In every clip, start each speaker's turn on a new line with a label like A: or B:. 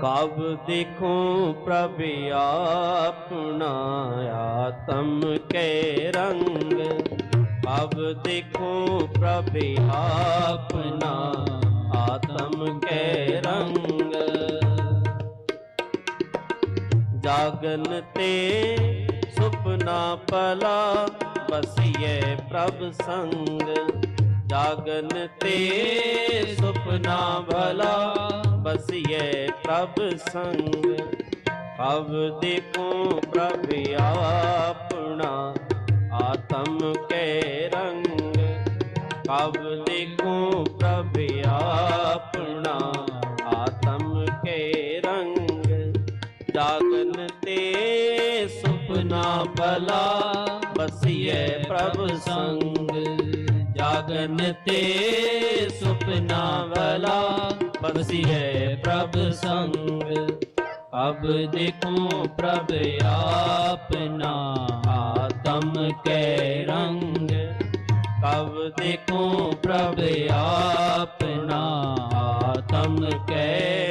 A: ਕਬ ਦੇਖੂं ਪ੍ਰਭ ਆਪਣਾ ਆਤਮ ਕੇ ਰੰਗ? ਕਬ ਦੇਖੂं ਪ੍ਰਭ ਆਪਣਾ ਆਤਮ ਕੇ ਰੰਗ? ਜਾਗਨ ਤੇ ਸੁਪਨਾ ਪਲਾ ਬਸੀਏ ਪ੍ਰਭ ਸੰਗ। ਜਾਗਨ ਤੇ ਸੁਪਨਾ ਭਲਾ ਬਸੀਏ ਪ੍ਰਭ ਸੰਗ। ਕਬ ਦੇਖੋ ਪ੍ਰਭ ਆਪਣਾ, ਆਤਮ ਕੇ ਰੰਗ। ਕਬ ਦੇਖੋ ਪ੍ਰਭ ਆਪਣਾ, ਆਤਮ ਕੇ ਰੰਗ। ਜਾਗਨ ਤੇ ਸੁਪਨਾ ਭਲਾ ਬਸੀਏ ਪ੍ਰਭ ਸੰਗ। ਜਾਗਨ ਤੇ ਸੁਪਨਾ ਭਲਾ ਹੈ ਪ੍ਰਭ ਸੰਗ। ਅਬ ਦੇਖੋ ਪ੍ਰਭ ਆਪਨਾ ਆਤਮ ਕੇ ਰੰਗ। ਕਬ ਦੇਖੋ ਪ੍ਰਭ ਆਪਨਾ ਆਤਮ ਕੇ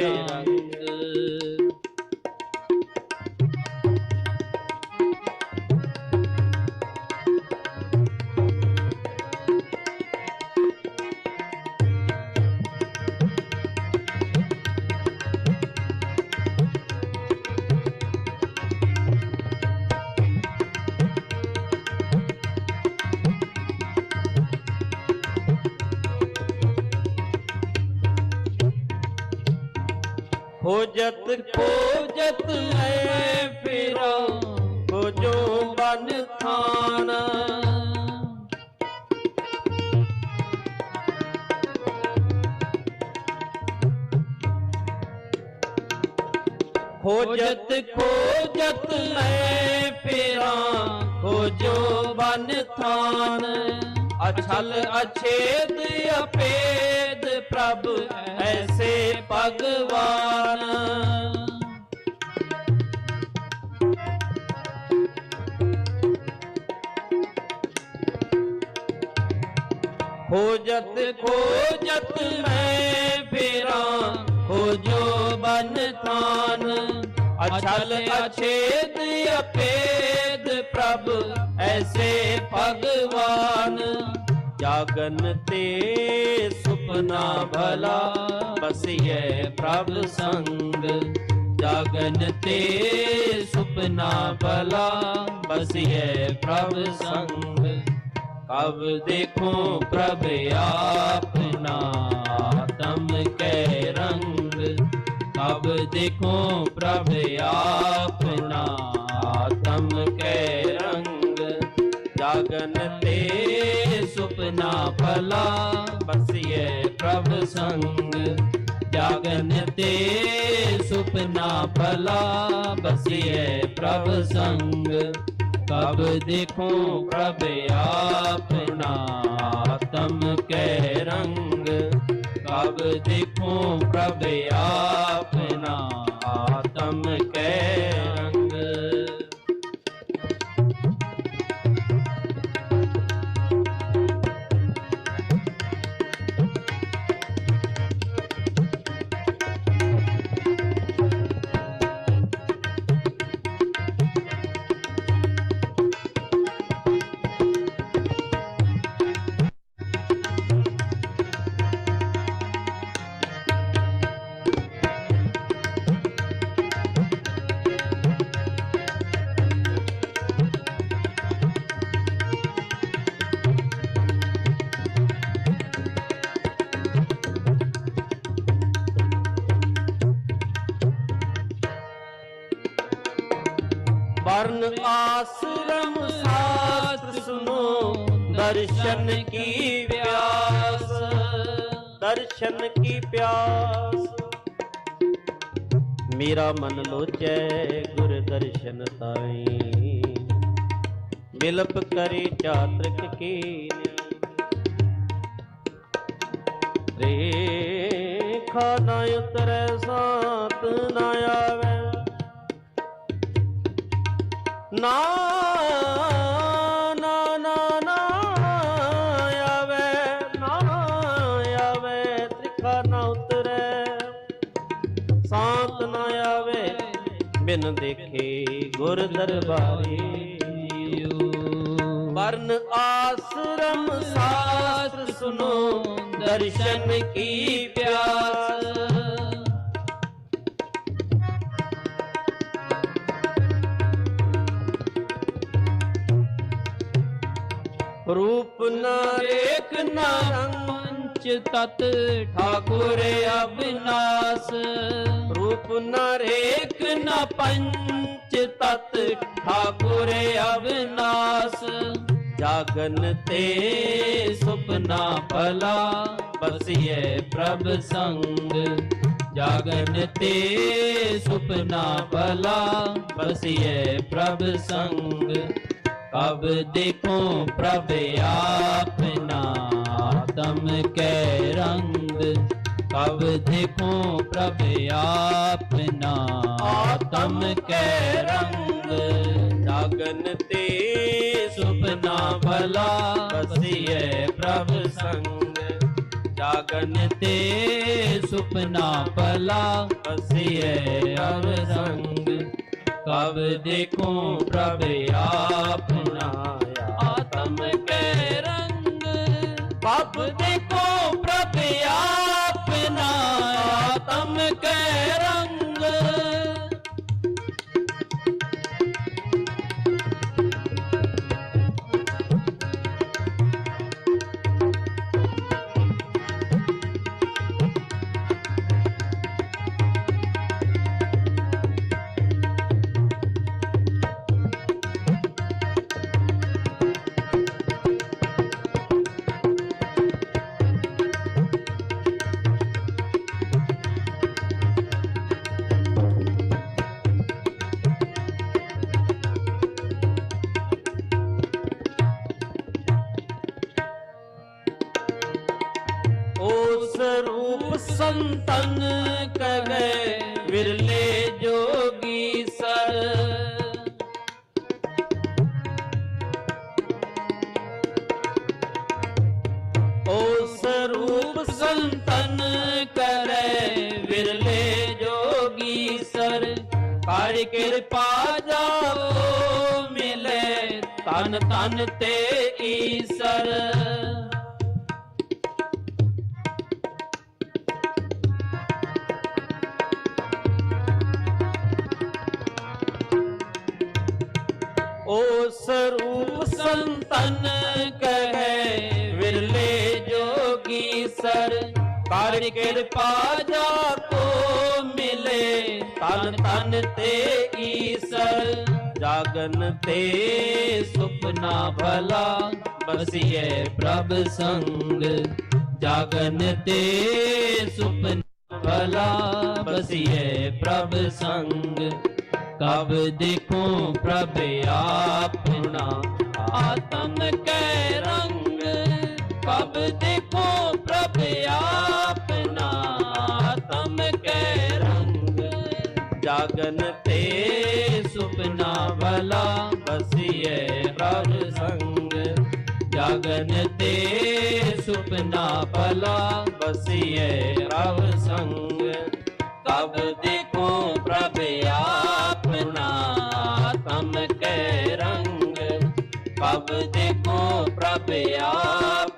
A: ਖੋਜਤ ਖੋਜਤ ਐ ਫਿਰਾ ਖੋਜੋ ਬਨ ਥਾਨ। ਖੋਜਤ ਖੋਜਤ ਐ ਫਿਰਾ ਖੋਜੋ ਬਨ ਥਾਨ। ਅਛਲ ਅਛੇਦ ਅਪੇਦ ਪ੍ਰਭ ਐਸੇ ਭਗਵਾਨ। ਖੋਜਤ ਖੋਜਤ ਮੈਂ ਫੇਰਾਂ, ਖੋਜੋ ਬਨ ਥਾਨ। ਅਛਲ ਅਛੇਦ ਅਪੇਦ ਪ੍ਰਭ ਐਸੇ ਭਗਵਾਨ। ਜਾਗਨ ਤੇ ਸੁਪਨਾ ਭਲਾ ਬਸੀਏ ਪ੍ਰਭ ਸੰਗ ਜਾਗਨ ਤੇ ਸੁਪਨਾ ਭਲਾ ਬਸੀਏ ਪ੍ਰਭ ਸੰਗ ਕਬ ਦੇਖੋ ਪ੍ਰਭ ਆਪਨਾ ਆਤਮ ਕੈ ਰੰਗ ਕਬ ਦੇਖੋ ਪ੍ਰਭ ਆਪਨਾ ਆਤਮ ਕੇ ਜਾਗਨ ਤੇ ਸੁਪਨਾ ਭਲਾ ਬਸੀਏ ਪ੍ਰਭ ਸੰਗ। ਜਾਗਨ ਤੇ ਸੁਪਨਾ ਭਲਾ ਬਸੀਏ ਪ੍ਰਭ ਸੰਗ। ਕਬ ਦੇਖੂं ਪ੍ਰਭ ਆਪਨਾ ਆਤਮ ਕੇ ਰੰਗ। ਕਬ ਦੇਖੂं ਪ੍ਰਭ ਆਪਨਾ ਆਤਮ ਕੇ ਰੰਗ। ਵਰਨ ਆਸਰਮ ਸਾਸਤ ਸੁਨੋ, ਦਰਸ਼ਨ ਕੀ ਵਿਆਸ, ਦਰਸ਼ਨ ਕੀ ਪਿਆਸ। ਮੇਰਾ ਮਨ ਲੋਚੈ ਗੁਰ ਦਰਸ਼ਨ ਤਾਈ ਬਿਲਪ ਕਰੇ ਚਾਤ੍ਰਿਕ ਕੀ ਰੇਖਾ ਨਾ ਉਤਰੈ ਸਾਤ ਨਾ ਆਵੇ ਨਾ ਨਾ ਨਾ ਨਾ ਆਵੇ ਨਾ ਆਵੇ, ਤ੍ਰਿਖਾ ਨਾ ਉਤਰੇ। ਸਾਤ ਨਾ ਆਵੇ, ਬਿਨ ਦੇਖੇ ਗੁਰ ਦਰਬਾਰੇ ਵਰਨ ਆਸਰਮ ਸਾਸਤ ਸੁਨੋ ਦਰਸ਼ਨ ਕੀ ਪਿਆਸ। ਰੂਪ ਨਾ ਰੇਖ
B: ਪੰਚ ਤਤ ਠਾਕੁਰ ਅਬਿਨਾਸ
A: ਰੂਪ ਨਾ ਰੇਖ
B: ਨ ਪੰਚ ਤਤ ਠਾਕੁਰ ਅਬਿਨਾਸ
A: ਜਾਗਨ
B: ਤੇ ਸੁਪਨਾ ਭਲਾ ਬਸਿਐ ਪ੍ਰਭ ਸੰਗ। ਜਾਗਨ ਤੇ ਸੁਪਨਾ ਭਲਾ ਬਸਿਐ ਪ੍ਰਭ ਸੰਗ। ਕਬ ਦੇਖੋ ਪ੍ਰਭ ਆਪਨਾ ਆਤਮ ਕੈ ਰੰਗ। ਕਬ ਦੇਖੋ ਪ੍ਰਭ ਆਪਨਾ ਆਤਮ ਕੈ ਰੰਗ।
A: ਜਾਗਨ ਤੇ
B: ਸੁਪਨਾ ਭਲਾ
A: ਬਸੀਏ ਪ੍ਰਭ ਸੰਗ। ਜਾਗਨ
B: ਤੇ ਸੁਪਨਾ ਭਲਾ
A: ਬਸੀਏ
B: ਅਵ ਸੰਗ। ਕਬ ਦੇਖੋ ਪ੍ਰਭ ਆਪਨਾ ਆਤਮ ਕੈ ਰੰਗ। ਕਬ ਦੇਖੋ ਪ੍ਰਭ ਆਪਨਾ ਆਤਮ ਕੈ
A: ਉਸ ਰੂਪ
B: ਸੰਤਨ ਕਹੈ, ਵਿਰਲੇ ਜੋਗੀ ਸਰ।
A: ਉਸ ਰੂਪ
B: ਸੰਤਨ ਕਰੈ ਵਿਰਲੇ ਜੋਗੀ ਸਰ। ਕਰ ਕਿਰਪਾ ਜਾਓ ਮਿਲੇ ਤਨ ਤਨ ਤੇ ਈਸਰ।
A: ਉਸ ਰੂਪ
B: ਸੰਤਨ ਕਹੈ, ਵਿਰਲੇ ਜੋਗੀ ਸਰ, ਕਰ ਕਿਰਪਾ ਜਾ ਕੋ ਮਿਲੇ, ਤਨ ਤਨ ਤੇ ਈਸਰ।
A: ਜਾਗਨ
B: ਤੇ ਸੁਪਨਾ ਭਲਾ ਬਸਿਐ ਪ੍ਰਭ ਸੰਗ। ਜਾਗਨ ਤੇ ਸੁਪਨਾ ਭਲਾ ਬਸਿਐ ਪ੍ਰਭ ਸੰਗ। ਕਬ ਦੇਖੋ ਪ੍ਰਭ ਆਪਣਾ ਆਤਮ ਕੈ ਰੰਗ ਕਬ ਦੇਖੋ ਪ੍ਰਭ ਆਪਣਾ ਆਤਮ ਕੈ ਰੰਗ
A: ਜਾਗਨ ਤੇ
B: ਸੁਪਨਾ ਭਲਾ
A: ਬਸੀਏ
B: ਪ੍ਰਭ ਸੰਗ ਜਾਗਨ ਤੇ ਸੁਪਨਾ ਭਲਾ
A: ਬਸੀਏ
B: ਪ੍ਰਭ ਸੰਗ ਕਬ ਦੇਖੋ ਪ੍ਰਭ ਕਬ ਦੇਖੋ ਪ੍ਰਭ ਆਪਨਾ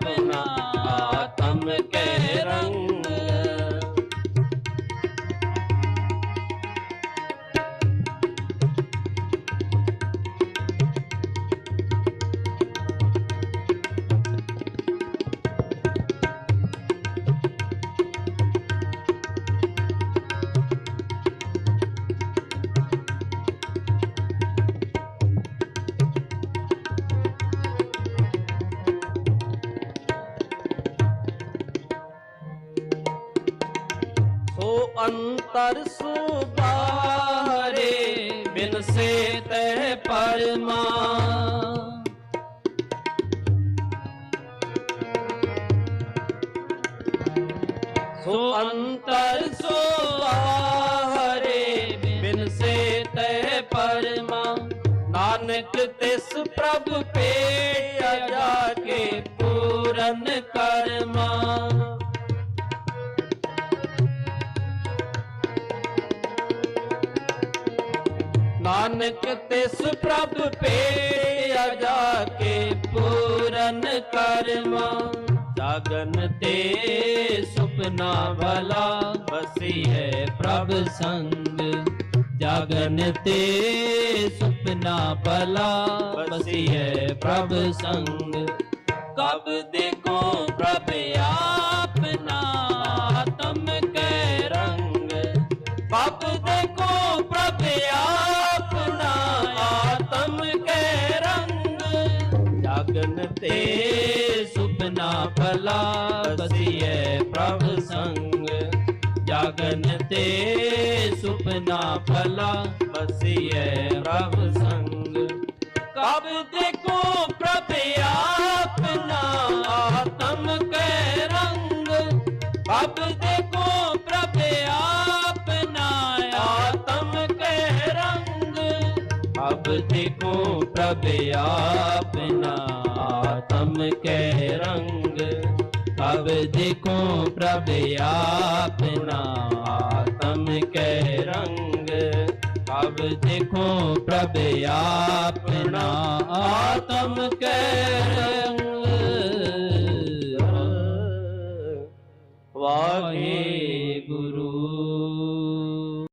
A: ਅੰਤਰ ਸੁਬਾਰੇ
B: ਬਾਰੇ ਬਿਨ ਸੇ ਤੈ ਪਰਮਾ। ਸੋ ਅੰਤਰ ਸੋ ਬਾਹਰੇ ਬਿਨ ਸੇ ਤੈ ਪਰਮਾ। ਨਾਨਕ ਤਿਸ ਪ੍ਰਭ ਪੇਟਿਆ ਜਾ ਕੇ ਪੂਰਨ ਨਾਨਕ ਤਿਸ ਪ੍ਰਭ ਪੇਟਿਆ ਜਾ ਕੇ ਪੂਰਨ ਕਰਮਾ। ਜਾਗਨ ਤੇ ਸੁਪਨਾ ਭਲਾ
A: ਬਸੀਏ
B: ਪ੍ਰਭ ਸੰਗ। ਜਾਗਨ ਤੇ ਸੁਪਨਾ ਭਲਾ ਹੈ ਪ੍ਰਭ ਸੰਗ। ਕਬ ਦੇਖੋ ਪ੍ਰਭ ਆਪਨਾ ਭਲਾ ਬਸੀਏ ਪ੍ਰਭ ਸੰਗ। ਜਾਗਨ ਤੇ ਸੁਪਨਾ ਭਲਾ
A: ਬਸੀਏ
B: ਪ੍ਰਭ ਸੰਗ। ਕਬ ਦੇਖੋ ਪ੍ਰਭ ਆਪਨਾ ਆਤਮ ਕੈ ਰੰਗ। ਕਬ ਦੇਖੋ ਪ੍ਰਭ ਆਪਨਾ ਆਤਮ ਕੈ ਰੰਗ। ਅਬ ਦੇਖੋ ਪ੍ਰਭ ਆਪਨਾ तम के रंग अब देखो प्रभ अपना तम के रंग अब देखो प्रभ अपना आतम के रंग वागे